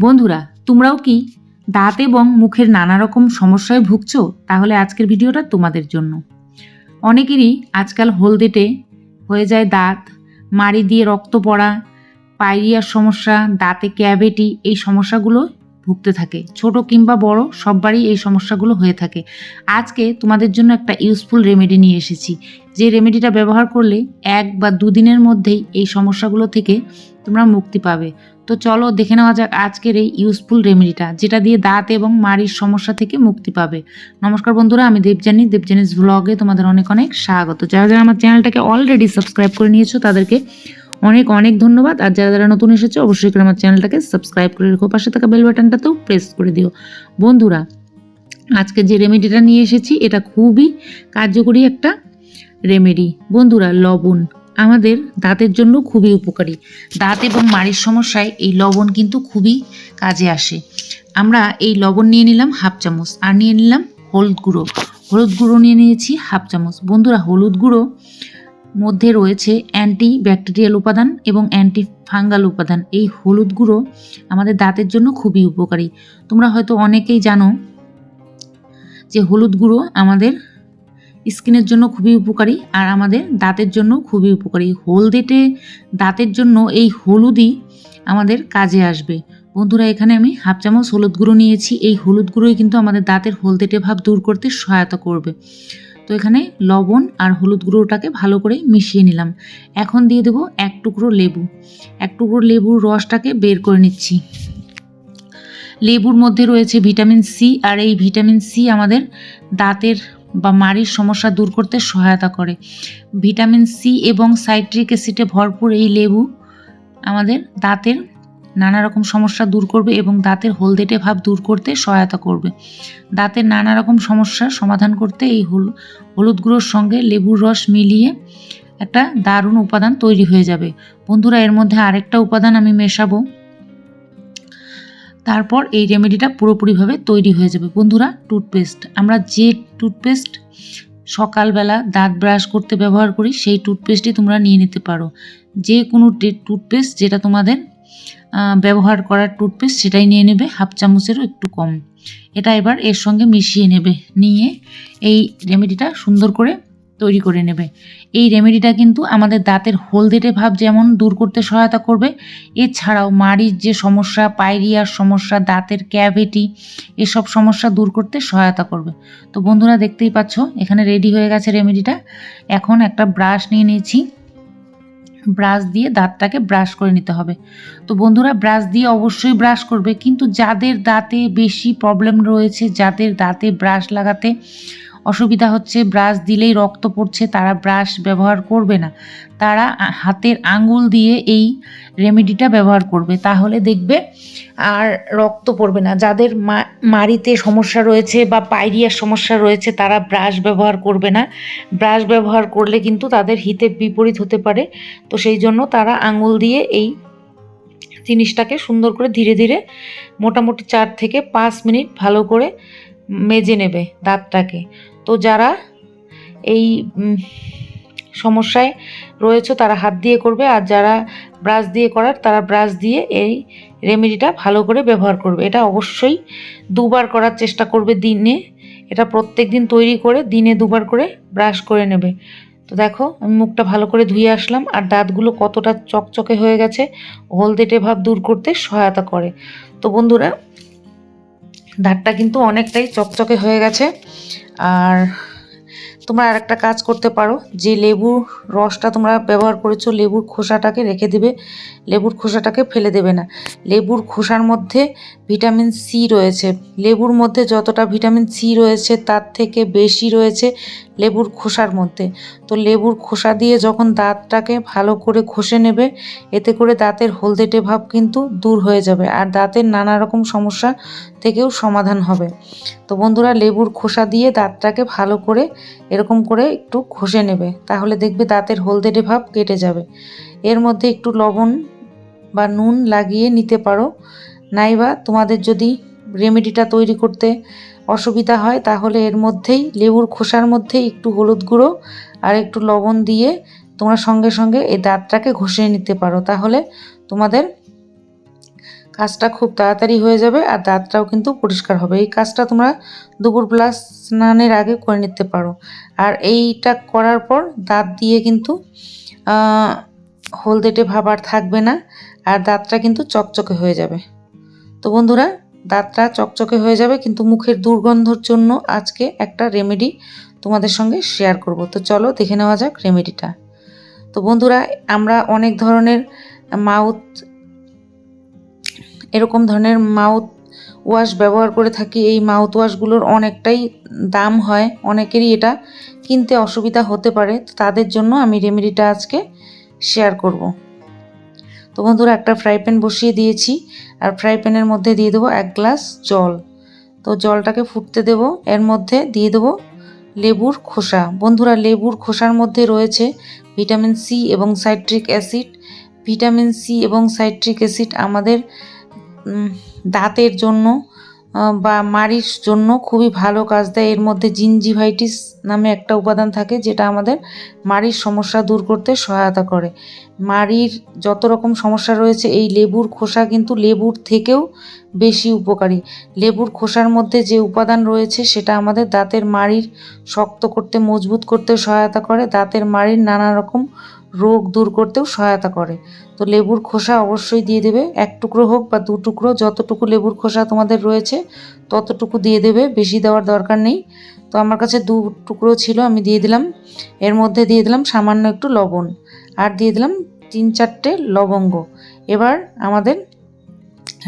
বন্ধুরা, তোমরাও কি দাঁত এবং মুখের নানা রকম সমস্যায় ভুগছো? তাহলে আজকের ভিডিওটা তোমাদের জন্য। অনেকেরই আজকাল হলদেটে হয়ে যায় দাঁত, মাড়ি দিয়ে রক্ত পড়া পাইরিয়ার সমস্যা, দাঁতে ক্যাভিটি, এই সমস্যাগুলো ভুগতে থাকে। ছোট কিংবা বড়, সববারই এই সমস্যাগুলো হয়ে থাকে। আজকে তোমাদের জন্য একটা ইউজফুল রেমেডি নিয়ে এসেছি। যে রেমেডিটা ব্যবহার করলে এক বা দুদিনের মধ্যেই এই সমস্যাগুলো থেকে তোমরা মুক্তি পাবে। তো চলো দেখে নেওয়া যাক আজকের এই ইউজফুল রেমেডিটা যেটা দিয়ে দাঁত এবং মাড়ির সমস্যা থেকে মুক্তি পাবে। নমস্কার বন্ধুরা, আমি দেবজানি দেবজানিস ব্লগে তোমাদের অনেক অনেক স্বাগত। যারা যারা আমার চ্যানেলটাকে অলরেডি সাবস্ক্রাইব করে নিয়েছো, তাদেরকে অনেক অনেক ধন্যবাদ। আর যারা যারা নতুন এসেছ, অবশ্যই করে আমার চ্যানেলটাকে সাবস্ক্রাইব করে রেখো। পাশে থাকা বেল বাটনটাতেও প্রেস করে দিও। বন্ধুরা, আজকে যে রেমেডিটা নিয়ে এসেছি, এটা খুবই কার্যকরী একটা রেমেডি বন্ধুরা, লবণ। আমাদের দাঁতের জন্য খুবই উপকারী। দাঁত এবং মাড়ির সমস্যায় এই লবণ কিন্তু খুবই কাজে আসে। আমরা এই লবণ নিয়ে নিলাম হাফ চামচ আর নিয়ে নিলাম হলুদ গুঁড়ো। হলুদ গুঁড়ো নিয়ে নিয়েছি হাফ চামচ। বন্ধুরা, হলুদ গুঁড়ো মধ্যে রয়েছে অ্যান্টি ব্যাকটেরিয়াল উপাদান এবং অ্যান্টি ফাঙ্গাল উপাদান। এই হলুদ গুঁড়ো আমাদের দাঁতের জন্য খুবই উপকারী। তোমরা হয়তো অনেকেই জানো যে হলুদ গুঁড়ো আমাদের স্কিনের জন্য খুবই উপকারী আর আমাদের দাঁতের জন্য খুবই উপকারী। হলদেটে দাঁতের জন্য এই হলুদই আমাদের কাজে আসবে। বন্ধুরা, এখানে আমি হাফ চামচ হলুদ গুঁড়ো নিয়েছি। এই হলুদ গুঁড়োই কিন্তু আমাদের দাঁতের হলদেটে ভাব দূর করতে সহায়তা করবে। তো এখানে লবণ আর হলুদ গুঁড়োটাকে ভালো করে মিশিয়ে নিলাম। এখন দিয়ে দেবো এক টুকরো লেবু। এক টুকরো লেবুর রসটাকে বের করে নিচ্ছি। লেবুর মধ্যে রয়েছে ভিটামিন সি আর এই ভিটামিন সি আমাদের দাঁতের বা মাড়ির সমস্যা দূর করতে সহায়তা করে। ভিটামিন সি এবং সাইট্রিক অ্যাসিডে ভরপুর এই লেবু আমাদের দাঁতের নানা রকম সমস্যা দূর করবে এবং দাঁতের হলদেটে ভাব দূর করতে সহায়তা করবে। দাঁতের নানা রকম সমস্যার সমাধান করতে এই হল, হলুদ গুঁড়োর সঙ্গে লেবুর রস মিলিয়ে একটা দারুণ উপাদান তৈরি হয়ে যাবে। বন্ধুরা, এর মধ্যে আরেকটা উপাদান আমি মেশাবো। তারপর এই রেমেডিটা পুরোপুরিভাবে তৈরি হয়ে যাবে। বন্ধুরা, টুথপেস্ট। আমরা যে টুথপেস্ট সকালবেলা দাঁত ব্রাশ করতে ব্যবহার করি, সেই টুথপেস্টই তোমরা নিয়ে নিতে পারো। যে কোনো টুথপেস্ট যেটা তোমাদের ব্যবহার করার টুথপেস্ট সেটাই নিয়ে নেবে, হাফ চামচেরও একটু কম। এটা এবার এর সঙ্গে মিশিয়ে নেবে। নিয়ে এই রেমেডিটা সুন্দর করে তৈরি করে নেবে। এই রেমেডিটা কিন্তু আমাদের দাঁতের হলদেটে ভাব যেমন দূর করতে সহায়তা করবে, এছাড়াও মাড়ির যে সমস্যা পাইরিয়ার সমস্যা, দাঁতের ক্যাভিটি এসব সমস্যা দূর করতে সহায়তা করবে। তো বন্ধুরা দেখতেই পাচ্ছ, এখানে রেডি হয়ে গেছে রেমেডিটা এখন একটা ব্রাশ নিয়ে নিয়েছি। ব্রাশ দিয়ে দাঁতটাকে ব্রাশ করে নিতে হবে। তো বন্ধুরা ব্রাশ দিয়ে অবশ্যই ব্রাশ করবে, কিন্তু যাদের দাঁতে বেশি প্রবলেম রয়েছে, যাদের দাঁতে ব্রাশ লাগাতে অসুবিধা হচ্ছে, ব্রাশ দিলেই রক্ত পড়ছে, তারা ব্রাশ ব্যবহার করবে না। তারা হাতের আঙ্গুল দিয়ে এই রেমেডিটা ব্যবহার করবে। তাহলে দেখবে আর রক্ত পড়বে না। যাদের মাড়িতে সমস্যা রয়েছে বা পাইরিয়ার সমস্যা রয়েছে, তারা ব্রাশ ব্যবহার করবে না। ব্রাশ ব্যবহার করলে কিন্তু তাদের হিতে বিপরীত হতে পারে। তো সেই জন্য তারা আঙ্গুল দিয়ে এই জিনিসটাকে সুন্দর করে ধীরে ধীরে মোটামুটি চার থেকে পাঁচ মিনিট ভালো করে মেজে নেবে দাঁতটাকে। তো যারা এই সমস্যায় রয়েছে, তারা হাত দিয়ে করবে। আর যারা ব্রাশ দিয়ে করার, তারা ব্রাশ দিয়ে এই রেমেডিটা ভালো করে ব্যবহার করবে। এটা অবশ্যই দুবার করার চেষ্টা করবে দিনে। এটা প্রত্যেক দিন তৈরি করে দিনে দুবার করে ব্রাশ করে নেবে। তো দেখো, আমি মুখটা ভালো করে ধুয়ে আসলাম। আর দাঁতগুলো কতটা চকচকে হয়ে গেছে হলদেটে ভাব দূর করতে সহায়তা করে। তো বন্ধুরা দাঁতটা কিন্তু অনেকটাই চকচকে হয়ে গেছে। আর তোমরা আর একটা কাজ করতে পারো, যে লেবুর রসটা তোমরা ব্যবহার করেছ, লেবুর খোসাটাকে রেখে দেবে। লেবুর খোসাটাকে ফেলে দেবে না। লেবুর খোসার মধ্যে ভিটামিন সি রয়েছে। লেবুর মধ্যে যতটা ভিটামিন সি রয়েছে, তার থেকে বেশি রয়েছে। লেবুর খোসার মধ্যে। তো লেবুর খোসা দিয়ে যখন দাঁতটাকে ভালো করে ঘষে নেবে, এতে করে দাঁতের হলদেটে ভাব কিন্তু দূর হয়ে যাবে আর দাঁতের নানা রকম সমস্যা থেকেও সমাধান হবে। তো বন্ধুরা, লেবুর খোসা দিয়ে দাঁতটাকে ভালো করে এরকম করে একটু ঘষে নেবে, তাহলে দেখবে দাঁতের হলদেটে ভাব কেটে যাবে। এর মধ্যে একটু লবণ বা নুন লাগিয়ে নিতে পারো, নাইবা তোমাদের যদি রেমেডিটা তৈরি করতে অসুবিধা হয়, তাহলে এর মধ্যেই, লেবুর খোসার মধ্যেই একটু হলুদ গুঁড়ো আর একটু লবণ দিয়ে তোমরা সঙ্গে সঙ্গে এই দাঁতটাকে ঘষে নিতে পারো। তাহলে তোমাদের কাজটা খুব তাড়াতাড়ি হয়ে যাবে আর দাঁতটাও কিন্তু পরিষ্কার হবে। এই কাজটা তোমরা দুপুর প্লাস স্নানের আগে করে নিতে পারো। আর এইটা করার পর দাঁত দিয়ে কিন্তু হলদেটে ভাব আর থাকবে না। আর দাঁতটা কিন্তু চকচকে হয়ে যাবে। তো বন্ধুরা দাঁতটা চকচকে হয়ে যাবে, কিন্তু মুখের দুর্গন্ধর জন্য আজকে একটা রেমেডি তোমাদের সঙ্গে শেয়ার করব। তো চলো দেখে নেওয়া যাক রেমেডিটা তো বন্ধুরা, আমরা অনেক ধরনের মাউথ এরকম ধরনের মাউথ ওয়াশ ব্যবহার করে থাকি। এই মাউথ ওয়াশগুলোর অনেকটাই দাম হয়, অনেকেরই এটা কিনতে অসুবিধা হতে পারে। তো তাদের জন্য আমি রেমেডিটা আজকে শেয়ার করব। তো বন্ধুরা, একটা ফ্রাই প্যান বসিয়ে দিয়েছি। আর ফ্রাই প্যানের মধ্যে দিয়ে দেবো এক গ্লাস জল। তো জলটাকে ফুটতে দেব, এর মধ্যে দিয়ে দেবো লেবুর খোসা। বন্ধুরা, লেবুর খোসার মধ্যে রয়েছে ভিটামিন সি এবং সাইট্রিক অ্যাসিড। ভিটামিন সি এবং সাইট্রিক অ্যাসিড আমাদের দাঁতের জন্য বা মাড়ির জন্য খুবই ভালো কাজ দেয়। এর মধ্যে জিনজিভাইটিস নামে একটা উপাদান থাকে যেটা আমাদের মাড়ির সমস্যা দূর করতে সহায়তা করে। মাড়ির যত রকম সমস্যা রয়েছে, এই লেবুর খোসা কিন্তু লেবুর থেকেও বেশি উপকারী। লেবুর খোসার মধ্যে যে উপাদান রয়েছে, সেটা আমাদের দাঁতের মাড়ির শক্ত করতে, মজবুত করতে সহায়তা করে। দাঁতের মাড়ির নানা রকম রোগ দূর করতেও সহায়তা করে। তো লেবুর খোসা অবশ্যই দিয়ে দেবে। এক টুকরো হোক বা দু টুকরো, যতটুকু লেবুর খোসা তোমাদের রয়েছে, ততটুকু দিয়ে দেবে। বেশি দেওয়ার দরকার নেই। তো আমার কাছে দু টুকরো ছিল, আমি দিয়ে দিলাম। এর মধ্যে দিয়ে দিলাম সামান্য একটু লবণ। আর দিয়ে দিলাম তিন চারটে লবঙ্গ। এবার আমাদের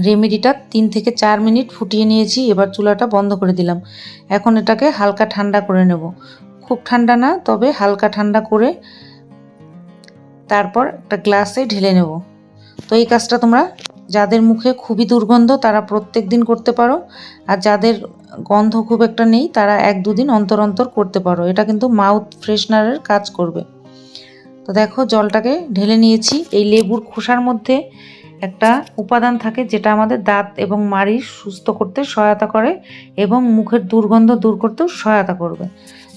রেমেডিটা তিন থেকে চার মিনিট ফুটিয়ে নিয়েছি। এবার চুলাটা বন্ধ করে দিলাম। এখন এটাকে হালকা ঠান্ডা করে নেব। খুব ঠান্ডা না, তবে হালকা ঠান্ডা করে তারপর একটা গ্লাসে ঢেলে নেব। তো এই কাজটা তোমরা যাদের মুখে খুবই দুর্গন্ধ, তারা প্রত্যেক দিন করতে পারো। আর যাদের গন্ধ খুব একটা নেই, তারা এক দুদিন অন্তর অন্তর করতে পারো। এটা কিন্তু মাউথ ফ্রেশনারের কাজ করবে। তো দেখো, জলটাকে ঢেলে নিয়েছি। এই লেবুর খোসার মধ্যে একটা উপাদান থাকে, যেটা আমাদের দাঁত এবং মাড়ি সুস্থ করতে সহায়তা করে এবং মুখের দুর্গন্ধ দূর করতেও সহায়তা করবে।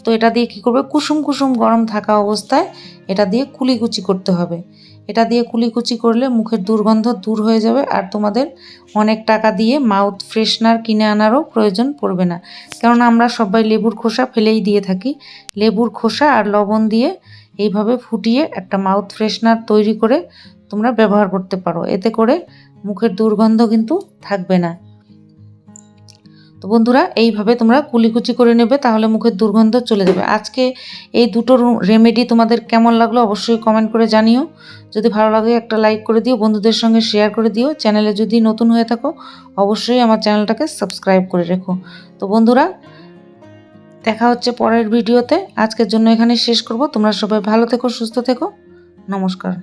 তো এটা দিয়ে কী করবে? কুসুম কুসুম গরম থাকা অবস্থায় এটা দিয়ে কুলিকুচি করতে হবে। এটা দিয়ে কুলিকুচি করলে মুখের দুর্গন্ধ দূর হয়ে যাবে আর তোমাদের অনেক টাকা দিয়ে মাউথ ফ্রেশনার কিনে আনারও প্রয়োজন পড়বে না। কারণ আমরা সবাই লেবুর খোসা ফেলেই দিয়ে থাকি। লেবুর খোসা আর লবণ দিয়ে এইভাবে ফুটিয়ে একটা মাউথ ফ্রেশনার তৈরি করে তোমরা ব্যবহার করতে পারো। এতে করে মুখের দুর্গন্ধ কিন্তু থাকবে না। তো বন্ধুরা, এইভাবে তোমরা কুলিকুচি করে নেবে, তাহলে মুখের দুর্গন্ধ চলে যাবে। আজকে এই দুটো রেমেডি তোমাদের কেমন লাগল অবশ্যই কমেন্ট করে জানিও। যদি ভালো লাগে একটা লাইক করে দিও, বন্ধুদের সঙ্গে শেয়ার করে দিও। চ্যানেলে যদি নতুন হয়ে থাকো, অবশ্যই আমার চ্যানেলটাকে সাবস্ক্রাইব করে রেখো। তো বন্ধুরা, দেখা হচ্ছে পরের ভিডিওতে আজকের জন্য এখানে শেষ করব। তোমরা সবাই ভালো থেকো, সুস্থ থেকো। নমস্কার।